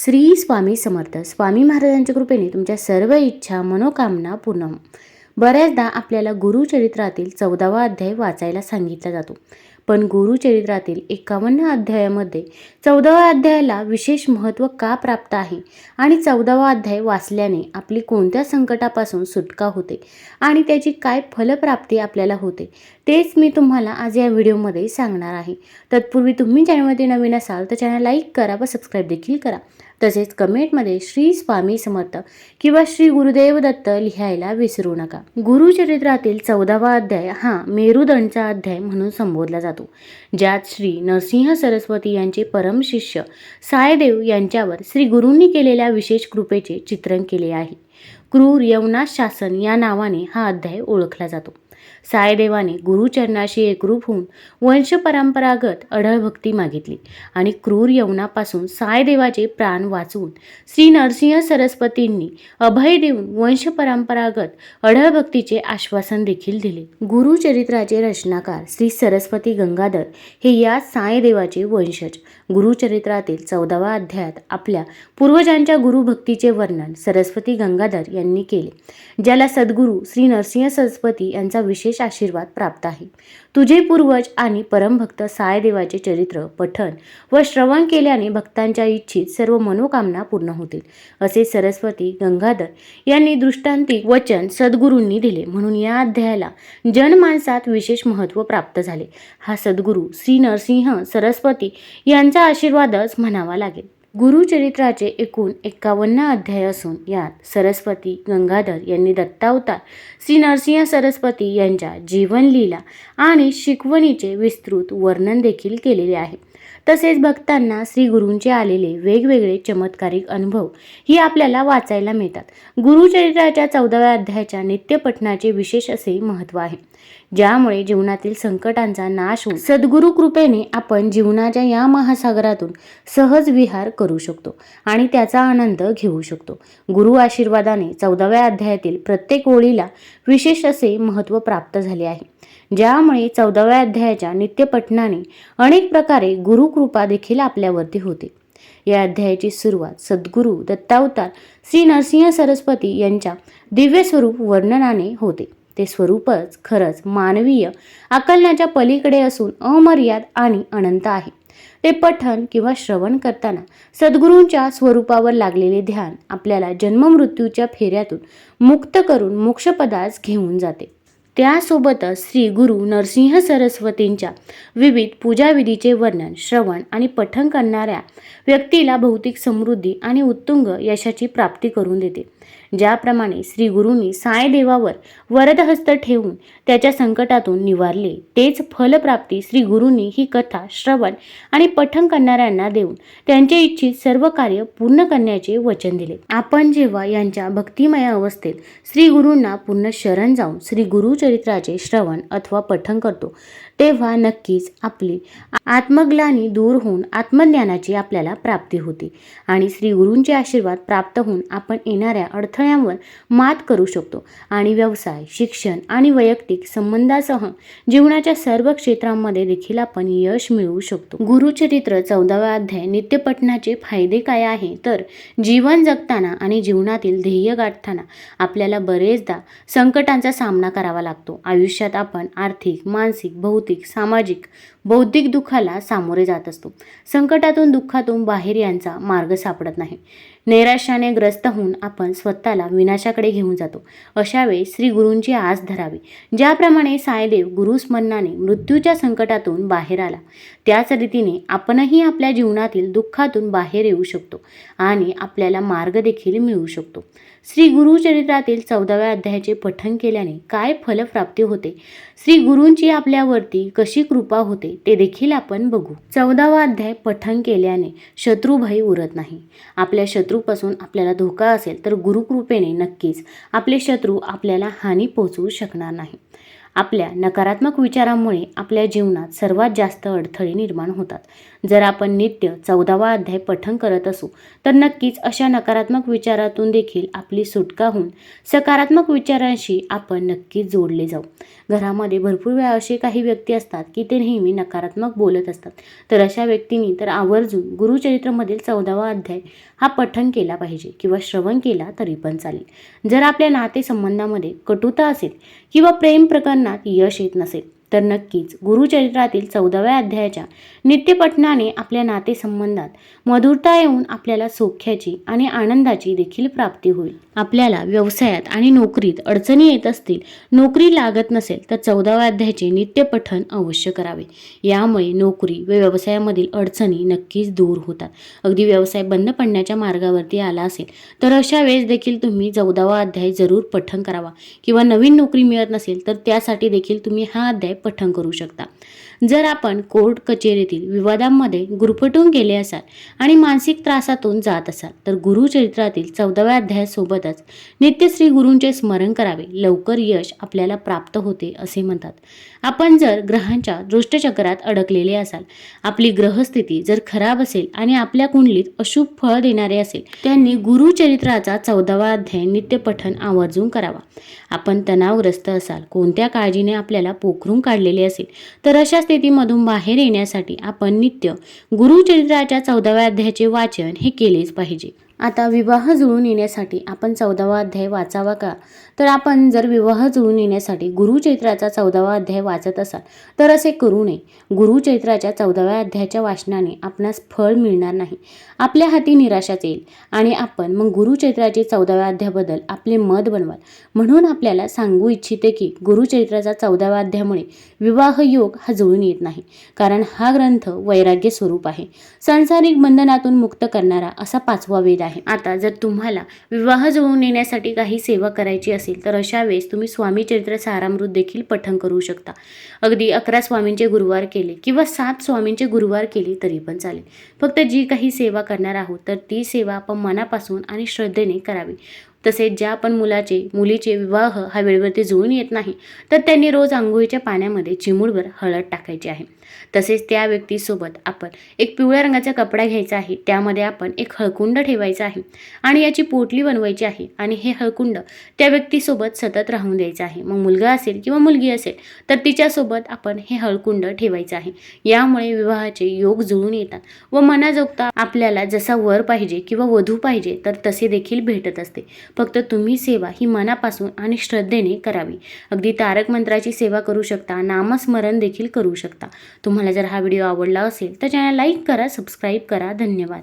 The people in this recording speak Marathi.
श्री स्वामी समर्थ. स्वामी महाराजांच्या कृपेने तुमच्या सर्व इच्छा मनोकामना पूर्ण बऱ्याचदा आपल्याला गुरुचरित्रातील चौदावा अध्याय वाचायला सांगितला जातो. पण गुरुचरित्रातील एकावन्न अध्यायामध्ये चौदाव्या अध्यायाला विशेष महत्त्व का प्राप्त आहे आणि चौदावा अध्याय वाचल्याने आपली कोणत्या संकटापासून सुटका होते आणि त्याची काय फलप्राप्ती आपल्याला होते तेच मी तुम्हाला आज या व्हिडिओमध्ये सांगणार आहे. तत्पूर्वी तुम्ही चॅनलमध्ये नवीन असाल तर चॅनल लाईक करा व सबस्क्राईब देखील करा. तसेच कमेंटमध्ये श्री स्वामी समर्थ किंवा श्री गुरुदेव दत्त लिहायला विसरू नका. गुरुचरित्रातील चौदावा अध्याय हा मेरुदंडचा अध्याय म्हणून संबोधला जातो ज्यात श्री नरसिंह सरस्वती यांचे परमशिष्य सायदेव यांच्यावर श्री गुरूंनी केलेल्या विशेष कृपेचे चित्रण केले आहे. क्रूर यवनाथ शासन या नावाने हा अध्याय ओळखला जातो. सायदेवाने गुरुचरणाशी एकरूप होऊन वंशपरंपरागत अढळ भक्ती मागितली आणि क्रूर यवनापासून सायदेवाचे प्राण वाचवून श्री नरसिंह सरस्वतींनी अभय देऊन वंशपरंपरागत अढळ भक्तीचे आश्वासन देखील दिले. गुरुचरित्राचे रचनाकार श्री सरस्वती गंगाधर हे या सायदेवाचे वंशज. गुरुचरित्रातील चौदावा अध्यायात आपल्या पूर्वजांच्या गुरुभक्तीचे वर्णन सरस्वती गंगाधर यांनी केले ज्याला सद्गुरू श्री नरसिंह सरस्वती यांचा विशेष आशीर्वाद प्राप्त आहे. तुझे पूर्वज आणि परमभक्त सायदेवाचे चरित्र पठन व श्रवण केल्याने भक्तांच्या इच्छित सर्व मनोकामना पूर्ण होतील असे सरस्वती गंगाधर यांनी दृष्टांतिक वचन सद्गुरूंनी दिले. म्हणून या अध्यायाला जनमानसात विशेष महत्त्व प्राप्त झाले. हा सद्गुरू श्री नरसिंह सरस्वती यांचा आशीर्वादच म्हणावा लागेल. गुरुचरित्राचे एकूण एक्कावन्न अध्याय असून यात सरस्वती गंगाधर यांनी दत्तावतार श्री नरसिंह सरस्वती यांच्या जीवनलीला आणि शिकवणीचे विस्तृत वर्णन देखील केलेले आहे. तसेच भक्तांना श्री गुरूंचे आलेले वेगवेगळे चमत्कारिक अनुभव ही आपल्याला वाचायला मिळतात. गुरुचरित्राच्या चौदाव्या अध्यायाच्या नित्यपठणाचे विशेष असे महत्त्व आहे. ज्यामुळे जीवनातील संकटांचा नाश होऊन सद्गुरु कृपेने आपण जीवनाच्या या महासागरातून सहज विहार करू शकतो आणि त्याचा आनंद घेऊ शकतो. गुरु आशीर्वादाने चौदाव्या अध्यायातील प्रत्येक ओळीला विशेष असे महत्त्व प्राप्त झाले आहे. ज्यामुळे चौदाव्या अध्यायाच्या नित्यपठणाने अनेक प्रकारे गुरुकृपा देखील आपल्यावरती होते. या अध्यायाची सुरुवात सद्गुरू दत्तावतार श्री नरसिंह सरस्वती यांच्या दिव्यस्वरूप वर्णनाने होते. ते स्वरूपच खरंच मानवीय आकलनाच्या पलीकडे असून अमर्याद आणि अनंत आहे. ते पठन किंवा श्रवण करताना सद्गुरूंच्या स्वरूपावर लागलेले ध्यान आपल्याला जन्ममृत्यूच्या फेऱ्यातून मुक्त करून मोक्षपदास घेऊन जाते. त्यासोबतच श्री गुरु नरसिंह सरस्वतींच्या विविध पूजाविधीचे वर्णन श्रवण आणि पठण करणाऱ्या व्यक्तीला भौतिक समृद्धी आणि उत्तुंग यशाची प्राप्ती करून देते. ज्याप्रमाणे श्री गुरुंनी सायदेवावर वरदहस्त ठेवून त्याच्या संकटातून निवारले तेच फलप्राप्ती श्री गुरुंनी ही कथा श्रवण आणि पठण करणाऱ्यांना देऊन त्यांचे इच्छित सर्व कार्य पूर्ण करण्याचे वचन दिले. आपण जेव्हा यांच्या भक्तिमय अवस्थेत श्री गुरूंना पूर्ण शरण जाऊन श्री गुरुचरित्राचे श्रवण अथवा पठण करतो तेव्हा नक्कीच आपली आत्मग्लानी दूर होऊन आत्मज्ञानाची आपल्याला प्राप्ती होते आणि श्री गुरूंचे आशीर्वाद प्राप्त होऊन आपण येणाऱ्या अडथळ्यांवर मात करू शकतो. आणि व्यवसाय शिक्षण आणि वैयक्तिक संबंधासह जीवनाच्या सर्व क्षेत्रांमध्ये देखील आपण यश मिळवू शकतो. गुरुचरित्र चौदावा अध्याय नित्यपठणाचे फायदे काय आहे? तर जीवन जगताना आणि जीवनातील ध्येय गाठताना आपल्याला बरेचदा संकटांचा सामना करावा लागतो. आयुष्यात आपण आर्थिक मानसिक भौतिक सामाजिक बौद्धिक दुःखाला सामोरे जात असतो. संकटातून दुःखातून बाहेर यांचा मार्ग सापडत नाही. नैराश्याने ग्रस्त होऊन आपण स्वतःला विनाशाकडे घेऊन जातो. अशा वेळी श्री गुरूंची आस धरावी. ज्याप्रमाणे सायदेव गुरुस्मरणाने मृत्यूच्या संकटातून बाहेर आला त्याच रीतीने आपणही आपल्या जीवनातील दुःखातून बाहेर येऊ शकतो आणि आपल्याला मार्ग देखील मिळू शकतो. श्री गुरुचरित्रातील चौदाव्या अध्यायाचे पठण केल्याने काय फलप्राप्ती होते? श्री गुरूंची आपल्यावरती कशी कृपा होते? ते देखील आपण बघू. चौदावा अध्याय पठण केल्याने शत्रुभय उरत नाही. आपल्या शत्रूपासून आपल्याला धोका असेल तर गुरुकृपेने नक्कीच आपले शत्रू आपल्याला हानी पोहोचवू शकणार नाही. आपल्या नकारात्मक विचारांमुळे आपल्या जीवनात सर्वात जास्त अडथळे निर्माण होतात. जर आपण नित्य चौदावा अध्याय पठण करत असू तर नक्कीच अशा नकारात्मक विचारातून देखील आपली सुटका होऊन सकारात्मक विचारांशी आपण नक्कीच जोडले जाऊ. घरामध्ये भरपूर वेळा असे काही व्यक्ती असतात की ते नेहमी नकारात्मक बोलत असतात. तर अशा व्यक्तींनी तर आवर्जून गुरुचरित्रमधील चौदावा अध्याय हा पठण केला पाहिजे किंवा श्रवण केला तरी पण चालेल. जर आपल्या नातेसंबंधामध्ये कटुता असेल किंवा प्रेम प्रकरणात यश येत नसेल तर नक्कीच गुरुचरित्रातील चौदाव्या अध्यायाच्या नित्यपठणाने आपल्या नातेसंबंधात मधुरता येऊन आपल्याला सौख्याची आणि आनंदाची देखील प्राप्ती होईल. आपल्याला व्यवसायात आणि नोकरीत अडचणी येत असतील नोकरी लागत नसेल तर चौदाव्या अध्यायाचे नित्यपठण अवश्य करावे. यामुळे नोकरी व व्यवसायामधील अडचणी नक्कीच दूर होतात. अगदी व्यवसाय बंद पडण्याच्या मार्गावरती आला असेल तर अशा वेळेस देखील तुम्ही चौदावा अध्याय जरूर पठण करावा. किंवा नवीन नोकरी मिळत नसेल तर त्यासाठी देखील तुम्ही हा अध्याय पठण करू शकता. जर आपण कोर्ट कचेरीतील विवादांमध्ये गुरफटून गेले असाल आणि मानसिक त्रासातून जात असाल तर गुरुचरित्रातील चौदाव्या अध्यायासोबतच नित्य श्री गुरूंचे स्मरण करावे. लवकर यश आपल्याला प्राप्त होते असे म्हणतात. आपण जर ग्रहांच्या दृष्टचक्रात अडकलेले असाल आपली ग्रहस्थिती जर खराब असेल आणि आपल्या कुंडलीत अशुभ फळ देणारे असेल त्यांनी गुरुचरित्राचा चौदावा अध्याय नित्य पठन आवर्जून करावा. आपण तणावग्रस्त असाल कोणत्या काळजीने आपल्याला पोखरून काढलेले असेल तर अशा स्थितीमधून बाहेर येण्यासाठी आपण नित्य गुरुचरित्राच्या चौदाव्या अध्यायाचे वाचन हे केलेच पाहिजे. आता विवाह जुळून येण्यासाठी आपण चौदावा अध्याय वाचावा का? तर आपण जर विवाह जुळून येण्यासाठी गुरुचैत्राचा चौदावा अध्याय वाचत असाल तर असे करू नये. गुरुचैत्राच्या चौदाव्या अध्यायाच्या वाचनाने आपणास फळ मिळणार नाही. आपल्या हाती निराशाच येईल आणि आपण मग गुरुचैत्राचे चौदाव्या अध्यायाबद्दल आपले मत बनवाल. म्हणून आपल्याला सांगू इच्छिते की गुरुचैत्राचा चौदाव्या अध्यायामुळे विवाह योग हा जुळून येत नाही कारण हा ग्रंथ वैराग्य स्वरूप आहे. सांसारिक बंधनातून मुक्त करणारा असा पाचवा वेद आहे. आता जर तुम्हाला विवाह जुळवून येण्यासाठी काही सेवा करायची असेल तर अशा वेळेस तुम्ही स्वामी चरित्र सारामृत देखील पठण करू शकता. अगदी अकरा स्वामींचे गुरुवार केले किंवा सात स्वामींचे गुरुवार केले तरी पण चालेल. फक्त जी काही सेवा करणार आहोत तर ती सेवा आपण मनापासून आणि श्रद्धेने करावी. तसेच ज्या पण मुलाचे मुलीचे विवाह हा वेळेवरती जुळून येत नाही तर त्यांनी रोज आंघोळीच्या पाण्यामध्ये चिमूडभर हळद टाकायची आहे. तसेच त्या व्यक्तीसोबत आपण एक पिवळ्या रंगाचा कपडा घ्यायचा आहे त्यामध्ये आपण एक हळकुंड ठेवायचा आहे आणि याची पोटली बनवायची आहे आणि हे हळकुंड त्या व्यक्तीसोबत सतत राहून द्यायचं आहे. मग मुलगा असेल किंवा मुलगी असेल तर तिच्यासोबत आपण हे हळकुंड ठेवायचं आहे. यामुळे विवाहाचे योग जुळून येतात व मनाजोगता आपल्याला जसा वर पाहिजे किंवा वधू पाहिजे तर तसे देखील भेटत असते. फक्त तुम्ही सेवा ही मनापासून आणि श्रद्धेने करावी. अगदी तारक मंत्राची सेवा करू शकता नामस्मरण देखील करू शकता. तुम्हाला जर हा व्हिडिओ आवडला असेल तर चॅनल लाईक करा सबस्क्राईब करा. धन्यवाद.